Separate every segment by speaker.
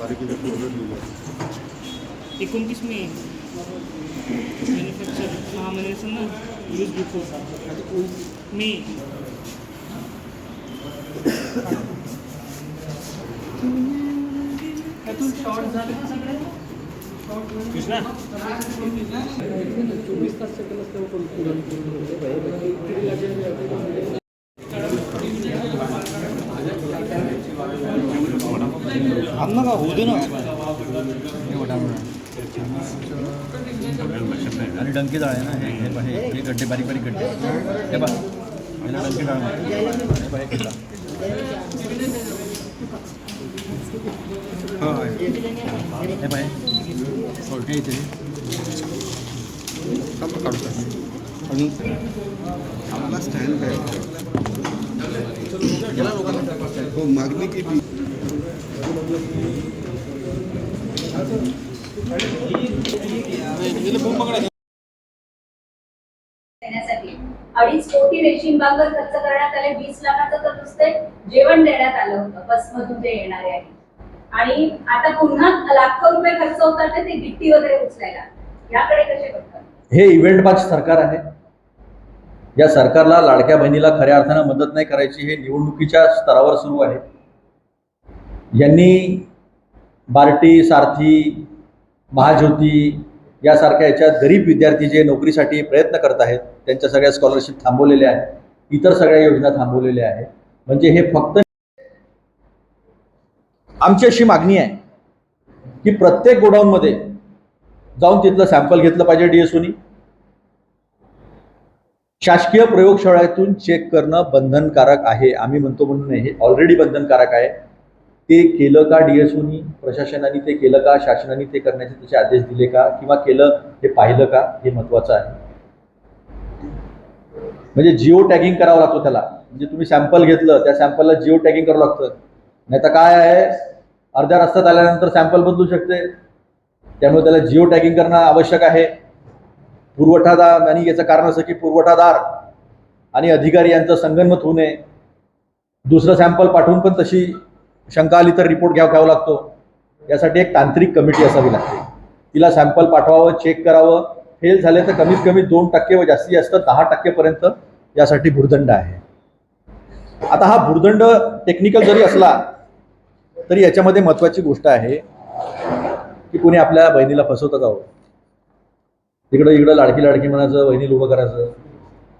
Speaker 1: बारीकीचं पूर्ण लिहिलं
Speaker 2: एकोणतीस मे मॅन्युफॅक्चर सहा महिने असेल ना यूज़ बिफोर मे त्यातून शॉर्ट झाले का सगळे चोवीस तास
Speaker 3: होऊ दे ना. आणि डंकी डाळ आहे ना हे हे पहा, हे हे गड्डे बारीक बारीक गड्डे. हे बघ याला डंकी डाळ म्हणतात. हे पहा, हे किल्ला. हे पाहे इथे.
Speaker 1: आपला स्टँड काय हो मागणी
Speaker 4: देण्यासाठी अडीच कोटी रेशीम बांगर खर्च करण्यात आले वीस लाखाचं तर नुसते जेवण देण्यात आलं होतं बसमधून ते येणारे आहे. आणि आता पुन्हा लाखो रुपये खर्च होतात ते गिट्टी वगैरे उचलायला. याकडे कसे बघतात?
Speaker 3: हे इव्हेंट बाज सरकार आहे. या सरकारला लाडक्या बहिणीला खऱ्या अर्थानं मदत नाही करायची हे निवडणुकीच्या स्तरावर सुरू आहे. यांनी बार्टी सारथी महाज्योती यासारख्या याच्यात गरीब विद्यार्थी जे नोकरीसाठी प्रयत्न करत आहेत त्यांच्या सगळ्या स्कॉलरशिप थांबवलेल्या आहेत इतर सगळ्या योजना थांबवलेल्या आहेत. म्हणजे हे फक्त आमची अशी मागणी आहे की प्रत्येक गोडाऊनमध्ये जाऊन तिथलं सॅम्पल घेतलं पाहिजे डीएसओनी शासकीय प्रयोगशाळेतून चेक करणं बंधनकारक आहे. आम्ही म्हणतो म्हणून नाही हे ऑलरेडी बंधनकारक आहे. ते केलं का डीएसओनी? प्रशासनाने ते केलं का? शासनाने ते करण्याचे त्याचे आदेश दिले का? किंवा केलं हे पाहिलं का? हे महत्वाचं आहे. म्हणजे जिओ टॅगिंग करावं लागतो त्याला. म्हणजे तुम्ही सॅम्पल घेतलं त्या सॅम्पलला जिओ टॅगिंग करावं लागतं. नाही तर काय आहे? अर्ध्या रस्त्यात आल्यानंतर सॅम्पल बदलू शकते. त्यामुळे त्याला जिओ टॅगिंग करणं आवश्यक आहे. पुरवठादार आणि याचं कारण असं की पुरवठादार आणि अधिकारी यांचं संगनमत होऊ नये. दुसरं सॅम्पल पाठवून पण तशी शंका आली तर रिपोर्ट घ्यावा घ्यावा लागतो. यासाठी एक तांत्रिक कमिटी असावी लागते. तिला सॅम्पल पाठवावं चेक करावं. फेल झाले तर कमीत कमी दोन टक्के व जास्तीत जास्त दहा टक्केपर्यंत यासाठी भुर्दंड आहे. आता हा भुर्दंड टेक्निकल जरी असला तरी याच्यामध्ये महत्त्वाची गोष्ट आहे की कोणी आपल्या बहिणीला फसवतं का हो? इकडं इकडं लाडकी लाडकी म्हणायचं बहिणीला उभं करायचं.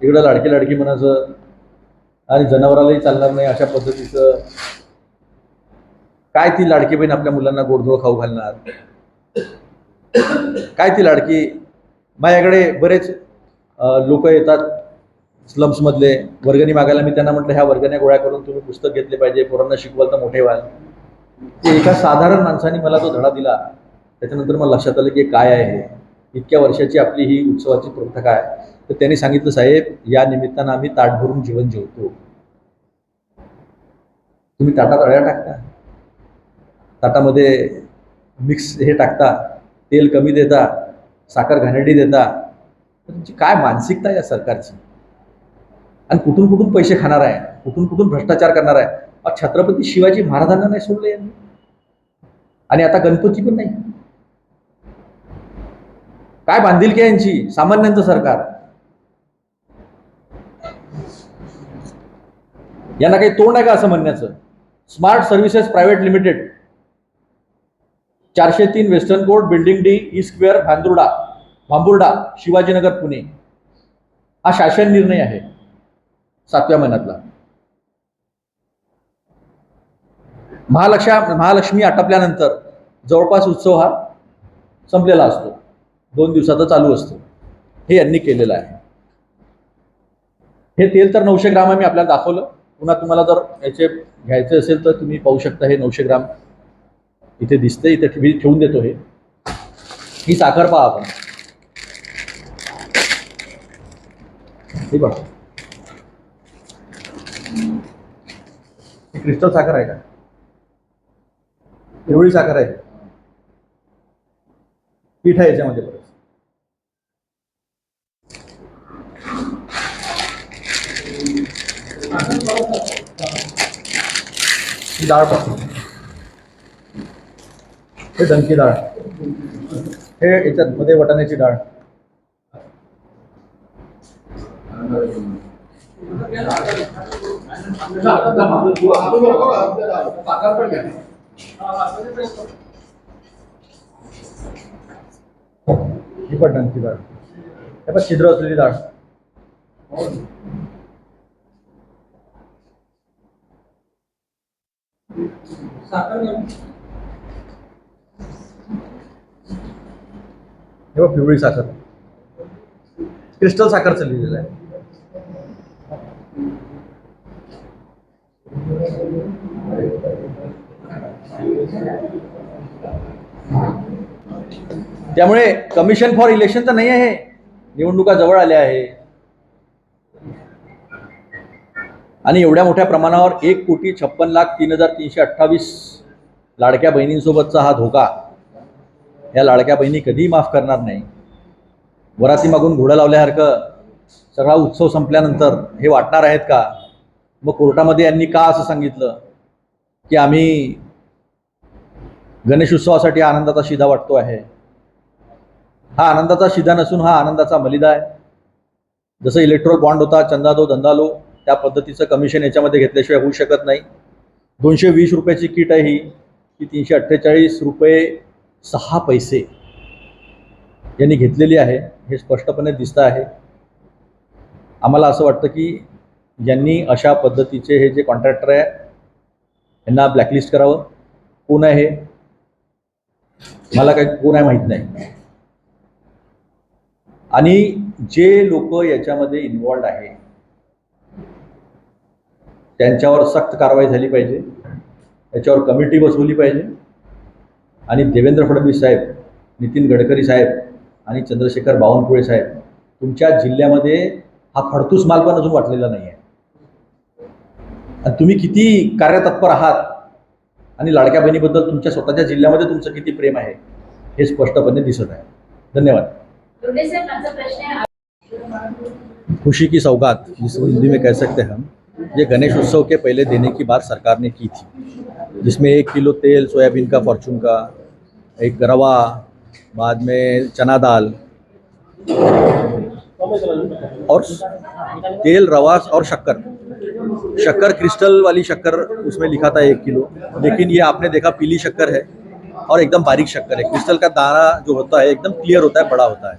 Speaker 3: इकडं लाडकी लाडकी म्हणायचं आणि जनावरालाही चालणार नाही अशा पद्धतीचं. काय ती लाडकी बहीण आपल्या मुलांना गोडधोड खाऊ घालणार? काय ती लाडकी? माझ्याकडे बरेच लोक येतात स्लम्समधले वर्गणी मागायला मी त्यांना म्हटलं ह्या वर्गण्या गोळ्या करून तुम्ही पुस्तक घेतले पाहिजे पोरांना शिकवाल तर मोठे व्हाल. ते एका साधारण माणसाने मला तो धडा दिला. त्याच्यानंतर मला लक्षात आलं की काय आहे? इतक्या वर्षाची आपली ही उत्सवाची प्रथा काय? तर त्यांनी सांगितलं साहेब या निमित्तानं आम्ही ताट भरून जीवन जेवतो. तुम्ही ताटात अळ्या टाकता? ताटामध्ये मिक्स हे टाकता तेल कमी देता साखर घाणेरडी देता. तुमची काय मानसिकता आहे या सरकारची? आणि कुठून कुठून पैसे खाणार आहे? कुठून कुठून भ्रष्टाचार करणार आहे? छत्रपती शिवाजी महाराजांना नाही सोडले यांनी. आणि आता गणपती पण नाही. काय बांधिलकी आहे यांची? सामान्यांचं सरकार. यांना काही तोंड आहे का असं म्हणण्याचं? स्मार्ट सर्व्हिसेस प्रायव्हेट लिमिटेड चारशे तीन western court building D E square Bhandurda Bhamburda Shivajinagar Pune. हा शासन निर्णय आहे. सातव्या महिन्यातला. महालक्षा महालक्ष्मी आटपल्यानंतर जवळपास उत्सव हा संपलेला असतो. दोन दिवसाचा चालू असतो. हे यांनी केलेलं आहे. हे तेल तर नऊशे ग्राम आम्ही आपल्याला दाखवलं. पुन्हा तुम्हाला जर याचे घ्यायचे असेल तर तुम्ही पाहू शकता हे नऊशे ग्राम. इथे दिसते इथे मी ठेवून देतो हे. ही साखर पहा आपण. ही बघा. क्रिस्टल साखर आहे का? एवढी साखर आहे. पीठ आहे याच्यामध्ये परत डाळपासून हे डंकी डाळ. हे याच्यात मध्ये वटाण्याची डाळ. ही पण डंकी डाळ. हे पण छिद्र असलेली डाळ. साखर बघ पिवळी साखर. क्रिस्टल साखर चाललेलं आहे. त्यामुळे कमिशन फॉर इलेक्शन तर नाही आहे. निवडणुका जवळ आल्या आहे. आणि एवढ्या मोठ्या प्रमाणावर एक कोटी छप्पन लाख तीन हजार तीनशे अठ्ठावीस लाडक्या बहिणींसोबतचा हा धोका. या लाडक्या बहिणी कधीही माफ करणार नाही. वराती मागून घोडं लावल्यासारखं सगळा उत्सव संपल्यानंतर हे वाटणार आहेत का? मग कोर्टामध्ये यांनी का असं सांगितलं? की आम्ही गणेश उत्सवासाठी आनंदाचा शिधा वाटतो आहे. हा आनंदाचा शिधा नसून हा आनंदाचा मलिदा आहे. जसं इलेक्ट्रॉल बॉन्ड होता चंदा दो धंदा लो त्या पद्धतीचं कमिशन याच्यामध्ये घेतल्याशिवाय होऊ शकत नाही. दोनशे वीस रुपयाची किट आहे ही ती तीनशे अठ्ठेचाळीस रुपये सहा पैसे यांनी घेतलेली आहे हे स्पष्टपणे दिसतं आहे. आम्हाला असं वाटतं की यांनी अशा पद्धतीचे हे जे कॉन्ट्रॅक्टर आहे यांना ब्लॅकलिस्ट करावं. कोण आहे हे? मला काही कोण आहे माहीत नाही. आणि जे लोक याच्यामध्ये इन्वॉल्ड आहे त्यांच्यावर सक्त कारवाई झाली पाहिजे. याच्यावर कमिटी बसवली पाहिजे. आणि देवेंद्र फडणवीस साहेब नितीन गडकरी साहेब आणि चंद्रशेखर बावनकुळे साहेब तुमच्या जिल्ह्यामध्ये हा फडतूस माल पण अजून वाटलेला नाही आहे आणि तुम्ही किती कार्यतत्पर आहात आणि लाडक्या बहिणीबद्दल तुमच्या स्वतःच्या जिल्ह्यामध्ये तुमचं किती प्रेम आहे हे स्पष्टपणे दिसत आहे. धन्यवाद. खुशी की सौगात जिसको हिंदी में कह सकते हैं हम ये गणेश उत्सव के पहले देने की बात सरकार ने की थी जिसमें एक किलो तेल सोयाबीन का फॉर्चून का एक रवा, बाद में चना दाल। और तेल रवा और शक्कर। शक्कर, क्रिस्टल वाली शक्कर उसमें लिखा था एक किलो। लेकिन ये आपने देखा, पीली शक्कर है और एकदम बारीक शक्कर है। क्रिस्टल का दाना जो होता है, एकदम क्लियर होता है, बड़ा होता है।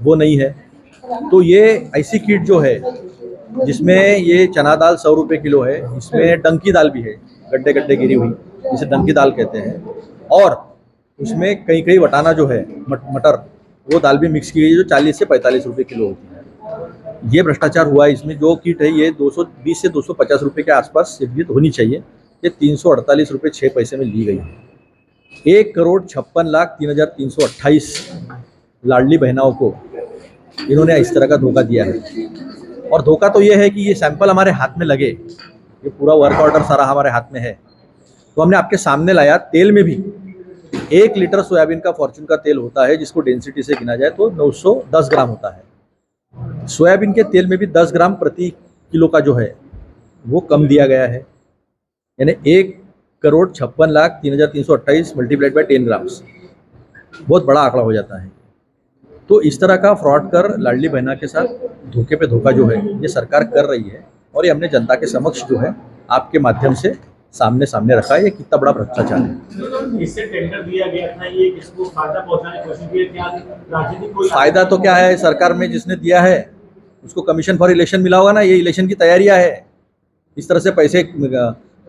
Speaker 3: वो नहीं है। तो ये ऐसी किट जो है, जिसमें ये चना दाल सौ रुपये किलो है, इसमें डंकी दाल भी है गड्ढे गड्ढे गिरी हुई, जिसे डंकी दाल कहते हैं। और उसमें कई कई वटाना जो है मट, मटर वो दाल भी मिक्स की गई है जो चालीस से पैंतालीस रुपये किलो होती है। ये भ्रष्टाचार हुआ है इसमें जो किट है ये 220 से 250 रुपए के आसपास सिद्धीत होनी चाहिए। ये तीन सौ अड़तालीस रुपये छः पैसे में ली गई है। एक करोड़ छप्पन लाख तीन हज़ार तीन सौ अट्ठाईस लाडली बहनाओं को इन्होंने इस तरह का धोखा दिया है। और धोखा तो ये है कि ये सैंपल हमारे हाथ में लगे। ये पूरा वर्क ऑर्डर सारा हमारे हाथ में है। तो हमने आपके सामने लाया तेल में भी एक लीटर सोयाबीन का फॉर्चून का तेल होता है जिसको डेंसिटी से गिना जाए तो 910 ग्राम होता है। सोयाबीन के तेल में भी 10 ग्राम प्रति किलो का जो है, वो कम दिया गया है। यानी एक करोड़ छप्पन लाख तीन हज़ार तीन सौ अट्ठाईस मल्टीप्लाइड बाई टेन ग्राम्स बहुत बड़ा आंकड़ा हो जाता है। तो इस तरह का फ्रॉड कर लाडली बहना के साथ धोखे पे धोखा जो है, ये सरकार कर रही है और ये हमने जनता के समक्ष जो है, आपके माध्यम से सामने सामने रखा है। ये कितना बड़ा भ्रष्टाचार है।
Speaker 2: इससे टेंडर दिया गया था ये किसको फ़ायदा पहुँचाने की कोशिश की क्या राजनीतिक कोई
Speaker 3: फ़ायदा तो क्या है? सरकार में जिसने दिया है उसको कमीशन फॉर इलेक्शन मिला होगा ना? ये इलेक्शन की तैयारियाँ है। इस तरह से पैसे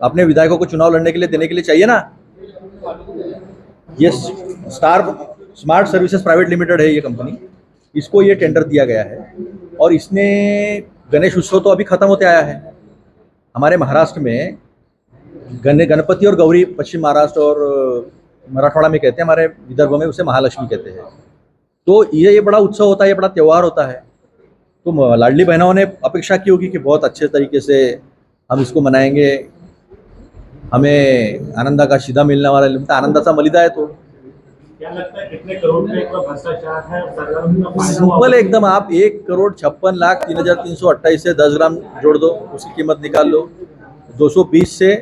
Speaker 3: अपने विधायकों को चुनाव लड़ने के लिए देने के लिए चाहिए ना? ये star smart services private limited है ये कंपनी इसको ये टेंडर दिया गया है और इसने गणेश उत्सव तो अभी खत्म होते आया है। हमारे महाराष्ट्र में गण गणपति और गौरी पश्चिम महाराष्ट्र और मराठवाड़ा में कहते हैं हमारे विदर्भ में उसे महालक्ष्मी कहते हैं। तो ये ये बड़ा उत्सव होता है ये बड़ा त्यौहार होता है। तो लाडली बहनों ने अपेक्षा की होगी कि बहुत अच्छे तरीके से हम इसको मनाएँगे। हमें आनंदा का शिदा मिलने वाला आनंदाचा मलिदा है तो।
Speaker 2: क्या लगता है कितने करोड़ भ्रष्टाचार है?
Speaker 3: सिंपल एकदम आप एक करोड़ छप्पन लाख तीन हज़ार तीन सौ अट्ठाईस से दस ग्राम जोड़ दो उसकी कीमत निकाल लो। 220 से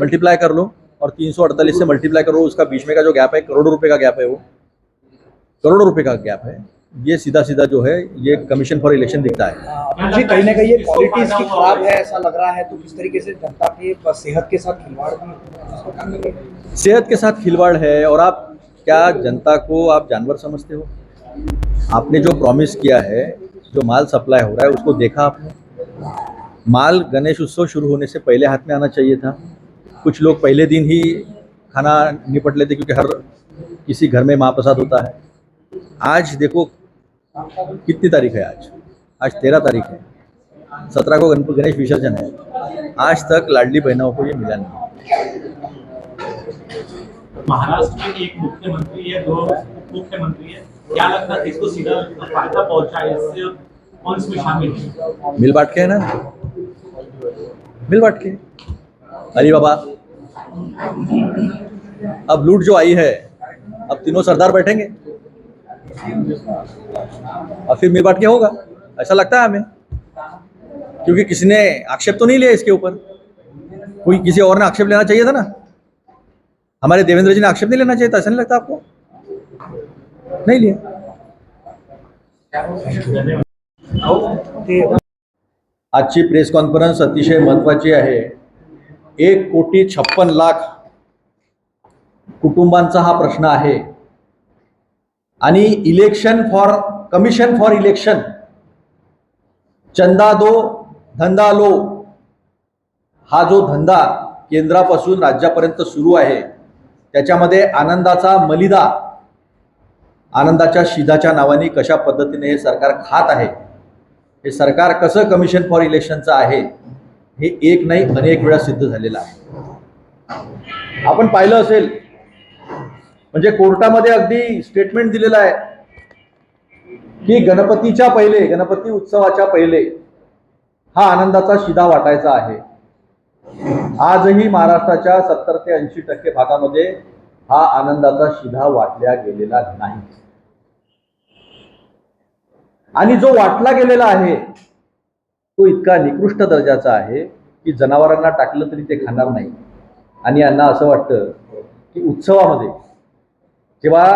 Speaker 3: मल्टीप्लाई कर लो और तीन सौ अड़तालीस से मल्टीप्लाई करो उसका बीच में का जो गैप है करोड़ों रुपए का गैप है वो। करोड़ों रुपए का गैप है। ये सीधा सीधा जो है ये कमीशन फॉर इलेक्शन दिखता है।
Speaker 5: मुझे कहीं ना कहीं ये क्वालिटी इसकी खराब है ऐसा लग रहा है तो किस तरीके से जनता के सेहत के साथ खिलवाड़
Speaker 3: सेहत के साथ खिलवाड़ है और आप क्या जनता को आप जानवर समझते हो? आपने जो प्रॉमिस किया है जो माल सप्लाई हो रहा है उसको देखा आपने? माल गणेश उत्सव शुरू होने से पहले हाथ में आना चाहिए था। कुछ लोग पहले दिन ही खाना निपट लेते क्योंकि हर किसी घर में महाप्रसाद होता है। आज देखो कितनी तारीख है आज? आज तेरह तारीख है। सत्रह को गणपति गणेश विसर्जन है। आज तक लाडली बहनों को ये मिला नहीं।
Speaker 2: महाराष्ट्र में एक मुख्यमंत्री है दो मुख्यमंत्री है। क्या लगता है इसको सीधा फ़ायदा पहुँचा है इससे कौन इसमें शामिल
Speaker 3: मिल बांट के है ना? मिल बांट के। अरे बाबा, अब लूट जो आई है, अब तीनों सरदार बैठेंगे। और फिर मिल बांट के होगा। ऐसा लगता है हमें, क्योंकि किसी ने आक्षेप तो नहीं लिया इसके ऊपर। कोई किसी और ने आक्षेप लेना चाहिए था ना? हमारे देवेंद्र जी ने आक्षेप नहीं लेना चाहिए था, ऐसा नहीं लगता आपको? नहीं लिया। आजची प्रेस कॉन्फरन्स अतिशय महत्त्वाची आहे. एक कोटी छप्पन लाख कुटुंबांचा हा प्रश्न आहे. आणि election for commission for election Chanda दो धंदा लो हा जो धंदा केंद्रापासून राज्यापर्यंत सुरू आहे त्याच्यामध्ये आनंदाचा मलिदा आनंदाच्या शिधाच्या नावाने कशा पद्धतीने हे सरकार खात आहे हे सरकार कसं कमिशन फॉर इलेक्शनचं आहे हे एक नाही अनेक वेळा सिद्ध झालेलं आहे. आपण पाहिलं असेल म्हणजे कोर्टामध्ये अगदी स्टेटमेंट दिलेलं आहे की गणपतीच्या पहिले गणपती उत्सवाच्या पहिले हा आनंदाचा शिधा वाटायचा आहे. आजही महाराष्ट्राच्या सत्तर ते ऐंशी टक्के भागामध्ये हा आनंदाचा शिधा वाटल्या गेलेला नाही. आणि जो वाटला गेलेला आहे तो इतका निकृष्ट दर्जाचा आहे की जनावरांना टाकलं तरी ते खाणार नाही. आणि यांना असं वाटतं की उत्सवामध्ये जेव्हा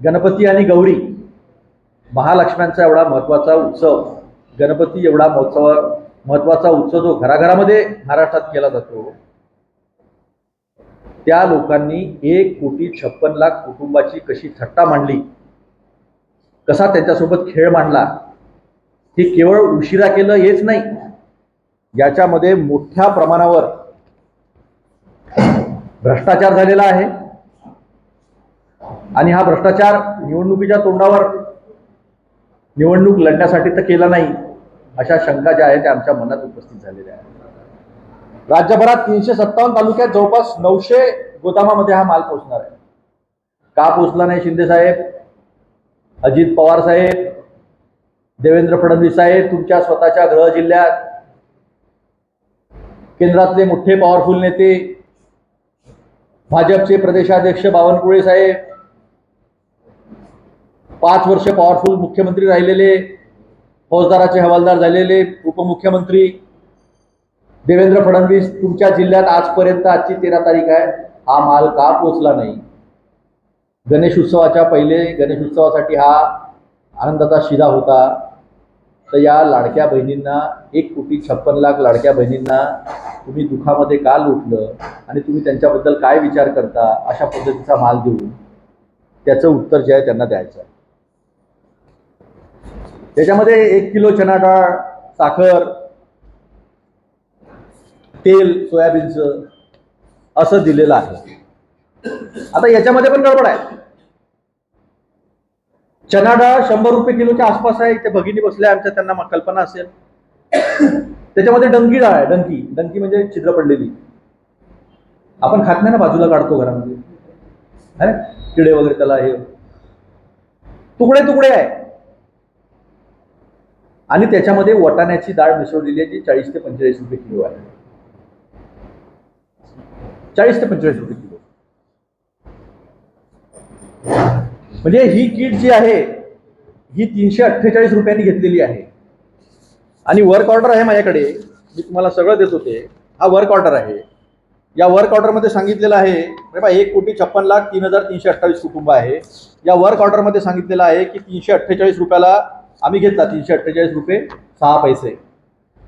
Speaker 3: गणपती आणि गौरी महालक्ष्म्यांचा एवढा महत्त्वाचा उत्सव गणपती एवढा महोत्सव महत्त्वाचा उत्सव जो घराघरामध्ये महाराष्ट्रात केला जातो त्या लोकांनी एक कोटी छप्पन लाख कुटुंबाची कशी थट्टा मांडली कसा त्याच्यासोबत खेळ मांडला हे केवळ उशिरा केलं हेच नाही. याच्यामध्ये मोठ्या प्रमाणावर भ्रष्टाचार झालेला आहे. आणि हा भ्रष्टाचार निवडणुकीच्या तोंडावर निवडणूक लढण्यासाठी तर केला नाही अशा शंका ज्या आहेत त्या आमच्या मनात उपस्थित झालेल्या आहेत. राज्यभरात तीनशे सत्तावन्न तालुक्यात जवळपास नऊशे गोदामामध्ये हा माल पोहोचणार आहे. का पोहोचला नाही शिंदे साहेब? अजित पवार साहेब देवेंद्र फडणवीस साहेब तुमच्या स्वतःच्या गृह जिल्ह्यात. केंद्रातले मोठे पॉवरफुल नेते भाजपचे प्रदेशाध्यक्ष बावनकुळे साहेब. पाच वर्ष पॉवरफुल मुख्यमंत्री राहिलेले फौजदाराचे हवालदार झालेले उपमुख्यमंत्री. देवेंद्र फडणवीस तुमच्या जिल्ह्यात आजपर्यंत आजची तेरा तारीख आहे. हा माल का पोचला नाही? गणेश उत्सवाच्या पहिले गणेश उत्सवासाठी हा आनंदाचा शिदा होता. तर या लाडक्या बहिणींना एक कोटी छप्पन लाख लाडक्या बहिणींना तुम्ही दुखामध्ये का लुटलं आणि तुम्ही त्यांच्याबद्दल काय विचार करता अशा पद्धतीचा माल देऊन त्याचं उत्तर जे आहे त्यांना द्यायचं त्याच्यामध्ये एक किलो चना डाळ साखर तेल सोयाबीनचं असं दिलेलं आहे. आता याच्यामध्ये पण गडबड आहे. चना डाळ शंभर रुपये किलोच्या आसपास आहे. इथे भगिनी बसल्या आमच्या त्यांना कल्पना असेल. त्याच्यामध्ये डंकी डाळ आहे. डंकी. डंकी म्हणजे छिद्र पडलेली. आपण खात नाही ना बाजूला काढतो घरामध्ये. है? किडे वगैरे त्याला हे. तुकडे तुकडे आहे. आणि त्याच्यामध्ये वटाण्याची डाळ मिसळलेली आहे जी चाळीस ते पंचेचाळीस रुपये किलो आहे. चाळीस ते पंचेचाळीस रुपये किलो. म्हणजे ही किट जी आहे ही तीनशे अठ्ठेचाळीस रुपयांनी घेतलेली आहे. आणि वर्क ऑर्डर आहे माझ्याकडे. मी तुम्हाला सगळं देत होते. हा वर्क ऑर्डर आहे. या वर्क ऑर्डरमध्ये सांगितलेलं आहे म्हणजे एक कोटी छप्पन लाख तीन हजार तीनशे अठ्ठावीस कुटुंब आहे. या वर्क ऑर्डरमध्ये सांगितलेलं आहे की तीनशे अठ्ठेचाळीस रुपयाला आम्ही घेतला तीनशे अठ्ठेचाळीस रुपये सहा पैसे.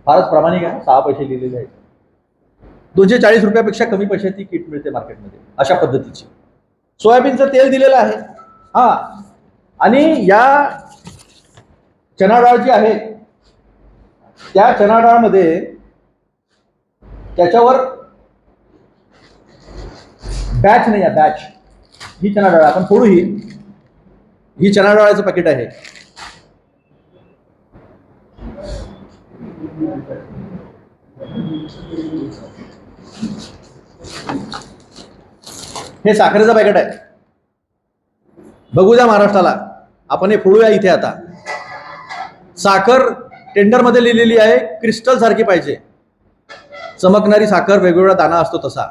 Speaker 3: फारच प्रामाणिक आहे सहा पैसे लिहिलेले आहेत. दोनशे चाळीस रुपयापेक्षा कमी पैशाची किट मिळते मार्केटमध्ये अशा पद्धतीची. सोयाबीनचं तेल दिलेलं आहे. हा. आणि या चणा डाळ जी आहे त्या चना डाळमध्ये त्याच्यावर बॅच नाही आहे बॅच ही चना डाळ आपण फोडू ही. ही चना डाळाचं पॅकेट आहे. हे साखरेचं पॅकेट आहे. बघू द्या महाराष्ट्राला. आपण हे फोडूया इथे आता. साखर टेंडरमध्ये लिहिलेली आहे क्रिस्टल सारखी पाहिजे. चमकणारी साखर वेगवेगळा दाना असतो तसा.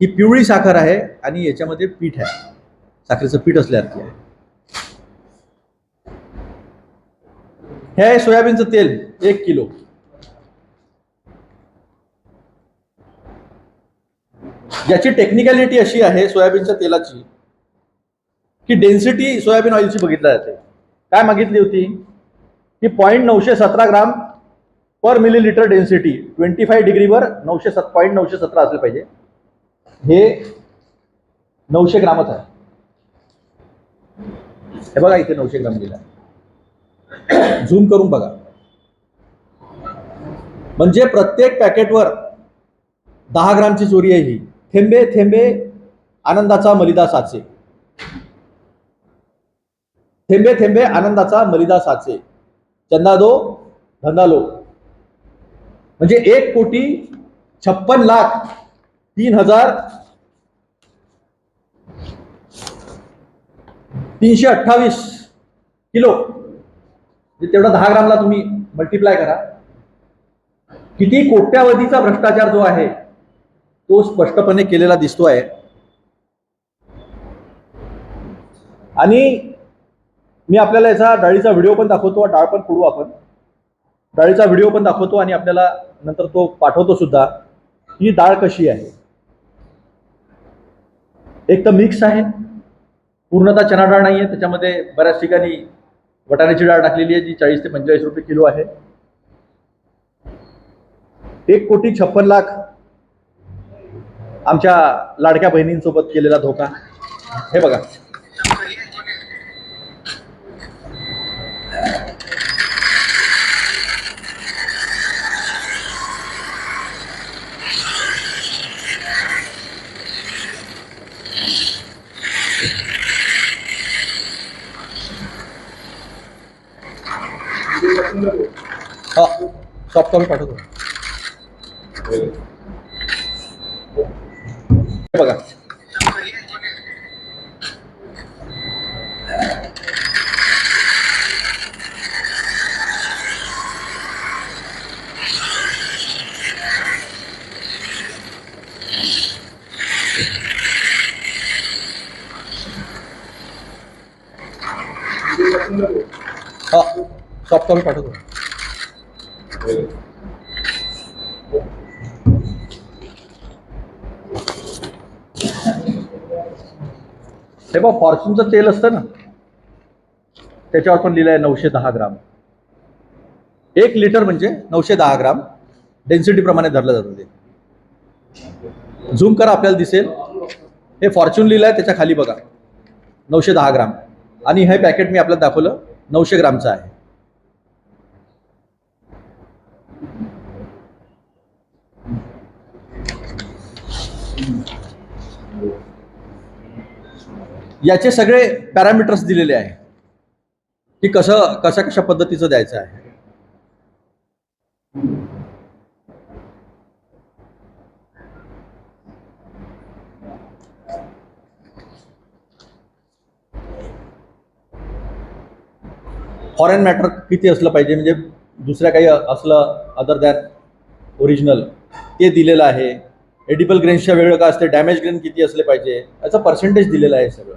Speaker 3: ही पिवळी साखर आहे आणि याच्यामध्ये पीठ आहे. साखरेचं पीठ असल्यासारखी आहे. हे आहे सोयाबीनचं तेल एक किलो. याची टेक्निकॅलिटी अशी आहे सोयाबीनच्या तेलाची की डेन्सिटी सोयाबीन ऑइलची बघितल्या जाते. काय मागितली होती? की पॉईंट नऊशे सतरा gram per millilitre density twenty five डिग्रीवर नऊशे सत पॉईंट नऊशे सतरा असले पाहिजे. हे नऊशे ग्रामच आहे. हे बघा इथे नऊशे ग्राम दिला झूम करून बघा. म्हणजे प्रत्येक पॅकेटवर दहा ग्रामची चोरी आहे ही. थेंबे थेंबे आनंदाचा मलिदा साचे. थेंबे थेंबे आनंदाचा मलिदा साचे. चंदा दो म्हणजे एक कोटी छप्पन लाख तीन हजार तीनशे अठ्ठावीस किलो. म्हणजे तेवढा दहा ग्रामला तुम्ही मल्टिप्लाय करा. किती कोट्यावधीचा भ्रष्टाचार जो आहे तो स्पष्टपणे केलेला दिसतो आहे आणि मी आपल्याला याचा डाळीचा व्हिडिओ पण दाखवतो डाळ पण फोडू आपण. डाळीचा व्हिडिओ पण दाखवतो आणि आपल्याला नंतर तो पाठवतो सुद्धा. ही डाळ कशी आहे? एक तर मिक्स आहे. पूर्णतः चना डाळ नाही आहे त्याच्यामध्ये बऱ्याच ठिकाणी वटाण्याची डाळ टाकलेली आहे जी चाळीस ते पंचेचाळीस रुपये किलो आहे. एक कोटी छप्पन लाख आमच्या लाडक्या बहिणींसोबत केलेला धोका. हे बघा हा सॉफ्ट कॉपी पाठवतो बघा. हा सॉफ्ट कॉपी पाठवतो. हे बघ फॉर्च्यूनचं तेल असतं ना त्याच्यावर पण लिहिलं आहे नऊशे दहा ग्राम. एक लिटर म्हणजे नऊशे दहा ग्राम डेन्सिटी प्रमाणे धरलं जातं ते. झूम करा आपल्याला दिसेल. हे फॉर्च्यून लिहिलं आहे त्याच्याखाली बघा. नऊशे दहा ग्राम. आणि हे पॅकेट मी आपल्याला दाखवलं नऊशे ग्रामचं आहे. याचे सगळे पॅरामीटर्स दिलेले आहे. की कसं कशा कशा पद्धतीचं द्यायचं आहे. फॉरेन मॅटर किती असलं पाहिजे? म्हणजे दुसऱ्या काही असलं अदर दॅन ओरिजिनल ते दिलेलं आहे. एडिबल ग्रेन्सच्या वेगळं का असते? डॅमेज ग्रेन किती असले पाहिजे? याचं पर्सेंटेज दिलेलं आहे सगळं.